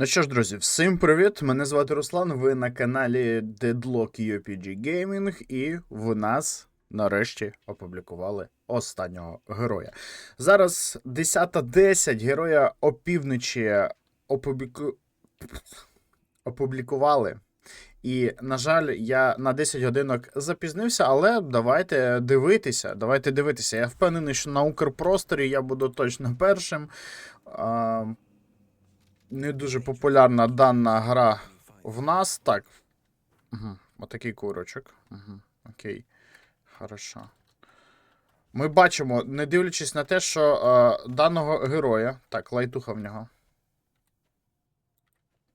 Ну що ж, друзі, всім привіт! Мене звати Руслан. Ви на каналі Deadlock UPG Gaming, і в нас нарешті опублікували останнього героя. Зараз 10.10 героя опівночі опубліку... опублікували. І, на жаль, я на 10 годинок запізнився, але давайте дивитися. Давайте дивитися. Я впевнений, що на Укрпросторі я буду точно першим. Не дуже популярна дана гра в нас. Так. Угу. Отакий курочок. Угу. Окей. Хорошо. Ми бачимо, не дивлячись на те, що е, даного героя. Так, лайтуха в нього.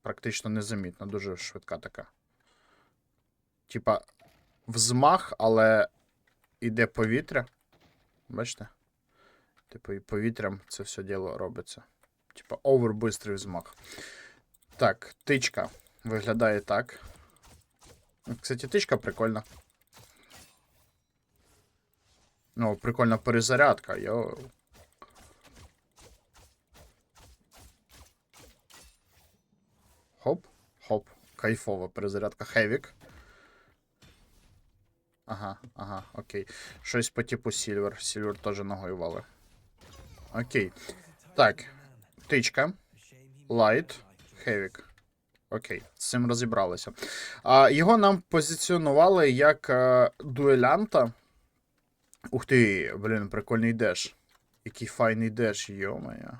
Практично незамітна, дуже швидка така. Типа, взмах, але іде повітря. Бачите? Типу, і повітрям це все діло робиться. Типа овербистрий взмах. Так, тичка. Виглядає так. Кстати, тичка прикольна. Ну, прикольна перезарядка. Йо. Хоп, хоп. Кайфова перезарядка. Хевік. Ага, ага, окей. Щось по типу Сільвер. Сільвер теж ногою вали. Окей. Так. Тичка. Лайт. Хевік. Окей, з цим розібралися. А, його нам позиціонували як а, дуелянта. Ух ти, блін, прикольний деш. Який файний деш, йо-моє.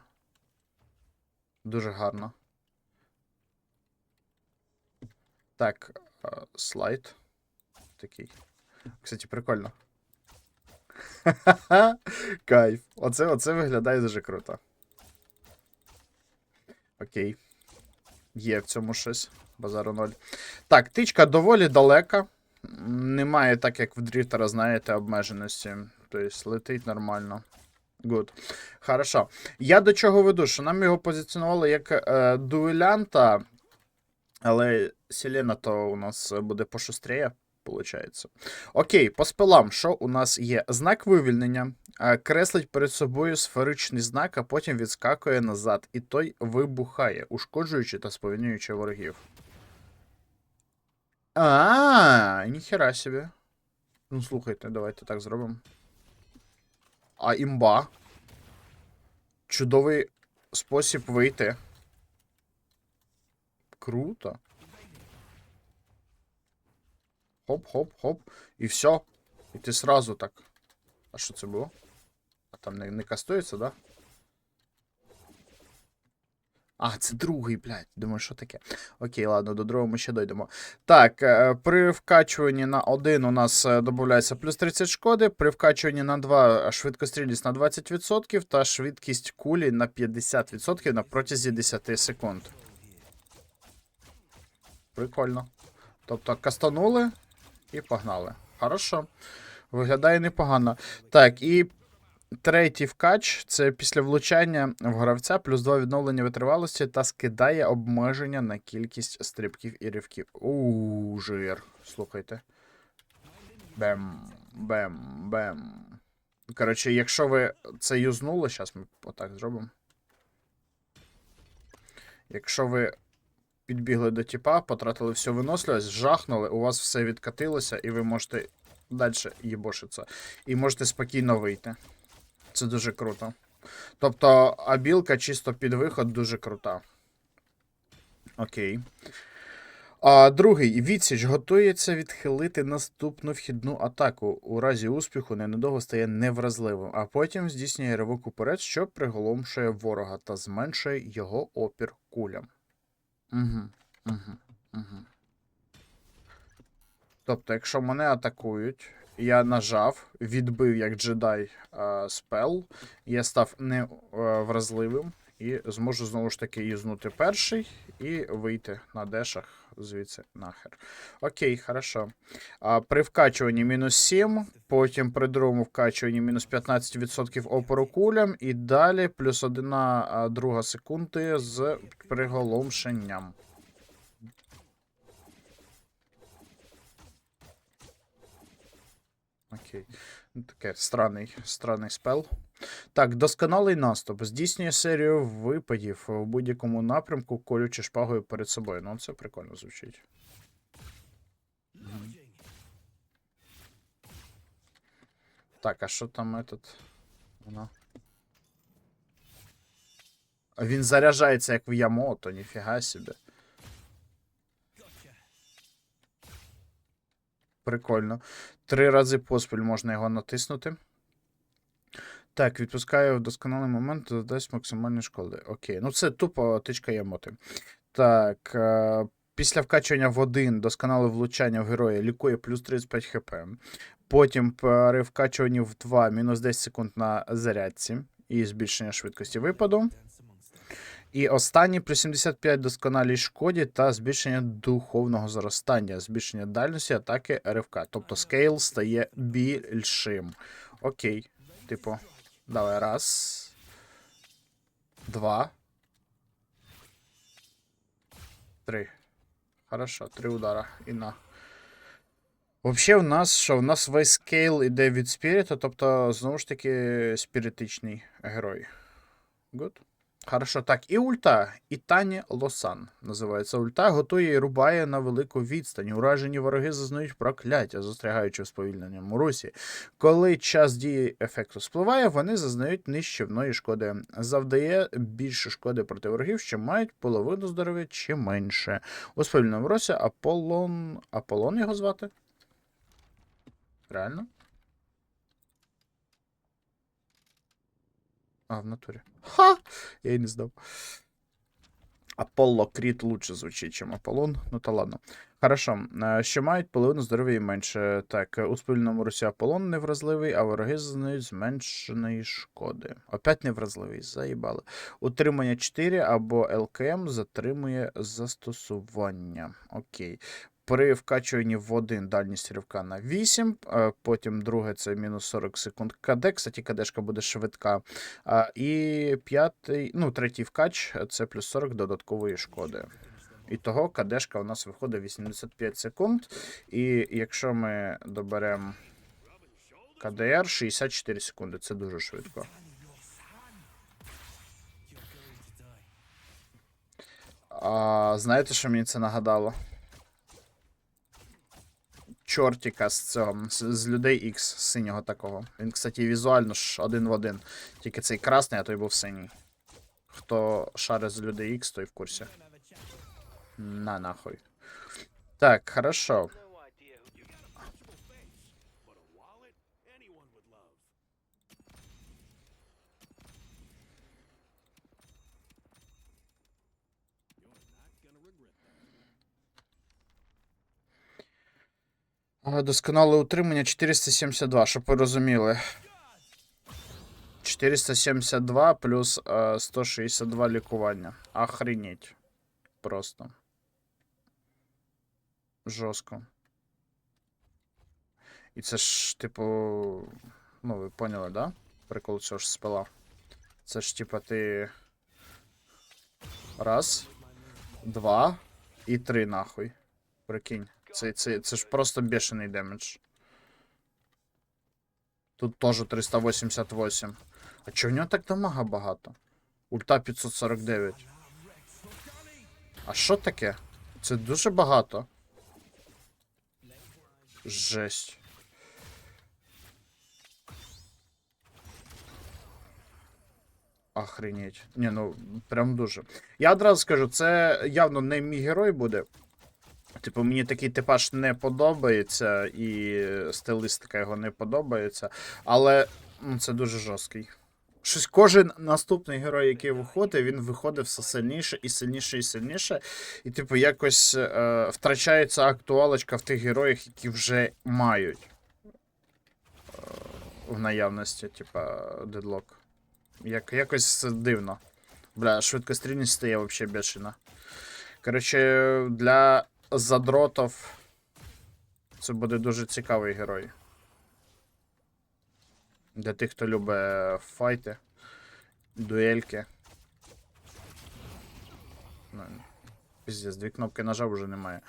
Дуже гарно. Так, а, слайд. Такий. Кстати, прикольно. Кайф. Оце, оце виглядає дуже круто. Окей. Є в цьому щось. Базару 0. Так, тичка доволі далека. Немає, так як в дріфтера, знаєте, обмеженості. Тобто летить нормально. Good. Хорошо. Я до чого веду, що нам його позиціонували як е, дуелянта, але Селена то у нас буде пошустріє, виходить. Окей, по спелам, що у нас є? Знак вивільнення. е, Креслить перед собою сферичний знак, а потім відскакує назад, і той вибухає, ушкоджуючи та сповільнюючи ворогів. А, ніхера собі. Ну, слухайте, давайте так зробимо. А імба. Чудовий спосіб вийти. Круто. Хоп-хоп-хоп. І все. І ти сразу так. А що це було? А там не, не кастується, да? А, це другий, блядь. Думаю, що таке? Окей, ладно, до другого ми ще дойдемо. Так, е, при вкачуванні на 1 у нас е, додається плюс 30 шкоди, при вкачуванні на 2 швидкострільність на 20% та швидкість кулі на 50% на протязі 10 секунд. Прикольно. Тобто кастанули і погнали. Хорошо. Виглядає непогано. Так, і третій вкач це після влучання в гравця плюс 2 відновлення витривалості та скидає обмеження на кількість стрибків і ривків. Ууу, жир. Слухайте. Бем, бем, бем. Коротше, якщо ви це юзнули, зараз ми отак зробимо. Якщо ви підбігли до тіпа, потратили всю виносливість, жахнули, у вас все відкатилося, і ви можете далі їбошитися. І можете спокійно вийти. Це дуже круто. Тобто, абілка чисто під виход дуже крута. Окей. А, другий. Відсіч готується відхилити наступну вхідну атаку. У разі успіху ненадовго стає невразливим, а потім здійснює ривок уперед, що приголомшує ворога та зменшує його опір кулям. Угу, угу, угу. Тобто, якщо мене атакують, я нажав, відбив як джедай е, спел, я став невразливим і зможу знову ж таки юзнути перший і вийти на дешах звідси нахер. Окей, хорошо. А, при вкачуванні мінус 7, потім при другому вкачуванні мінус 15% опору кулям, і далі плюс 1 друга секунди з приголомшенням. Окей. Таке странний, странний спел. Так, досконалий наступ. Здійснює серію випадів у будь-якому напрямку, колючи шпагою перед собою. Ну, це прикольно звучить. Так, а що там этот? Вона. Він заряджається як в Ямото, ніфіга собі. Прикольно. Три рази поспіль можна його натиснути. Так, відпускаю в досконалий момент, додасть максимальні шкоди. Окей. Ну це тупо тичка Ямоти. Так. Е- після вкачування в один досконале влучання в героя лікує плюс 35 хп. Потім при вкачуванні в 2 мінус 10 секунд на зарядці і збільшення швидкості випаду. І останній при 75 досконалій шкоді та збільшення духовного зростання, збільшення дальності атаки ривка. Тобто скейл стає більшим. Окей. Типу, давай раз. Два. Три. Хорошо, три удара. І на. Взагалі, у нас що? У нас весь скейл іде від спіріта, тобто, знову ж таки, спіритичний герой. Good. Хорошо, так, і ульта. Ітані Лосан називається ульта. Готує і рубає на велику відстань. Уражені вороги зазнають прокляття, застрягаючи в сповільненому русі. Коли час дії ефекту спливає, вони зазнають нищівної шкоди. Завдає більше шкоди проти ворогів, що мають половину здоров'я чи менше. У сповільненому русі Аполлон. Аполлон його звати? Реально? А, в натурі. Ха! Я і не знав. Аполло Кріт лучше звучить, ніж Аполлон. Ну та ладно. Хорошо. Е, Що мають половину здоров'я і менше. Так, е, у спільному русі Аполлон невразливий, а вороги зазнають зменшеної шкоди. Опять невразливий, заїбали. Утримання 4 або ЛКМ затримує застосування. Окей. При вкачуванні в один дальність ривка на 8, е, потім друге це мінус 40 секунд КД. Кстати, КДшка буде швидка. І п'ятий, ну, третій вкач це плюс 40 додаткової шкоди. І того КДшка у нас виходить 85 секунд. І якщо ми доберемо КДР 64 секунди, це дуже швидко. А, знаєте, що мені це нагадало? Чортіка з цього, з, людей X, синього такого. Він, кстати, візуально ж один в один. Тільки цей красний, а той був синій. Хто шарить з людей X, той в курсі. На нахуй. Так, хорошо. Досконале утримання 472, щоб ви розуміли. 472 плюс е, 162 лікування. Охренеть. Просто. Жорстко. І це ж, типу. Ну, ви поняли, да? Прикол цього ж спила. Це ж, типа, ти. Раз, два і три, нахуй. Прикинь. Це, це, це ж просто бешений демедж. Тут теж 388. А чого в нього так дамага багато? Ульта 549. А що таке? Це дуже багато. Жесть. Охренеть. Ні, ну прям дуже. Я одразу скажу, це явно не мій герой буде. Типу, мені такий типаж не подобається, і стилістика його не подобається. Але ну, це дуже жорсткий. Щось кожен наступний герой, який виходить, він виходить все сильніше і сильніше і сильніше. І, типу, якось е, втрачається актуалочка в тих героях, які вже мають е, в наявності, типа, дедлок. Як, якось це дивно. Бля, швидкострільність стає взагалі бешена. Коротше, для задротов це буде дуже цікавий герой. Для тих, хто любить файти, дуельки. Ну, Піздець, дві кнопки нажав вже немає.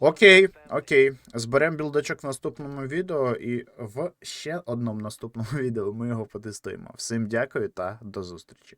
Окей, окей. Зберемо білдачок в наступному відео, і в ще одному наступному відео ми його потестуємо. Всім дякую та до зустрічі.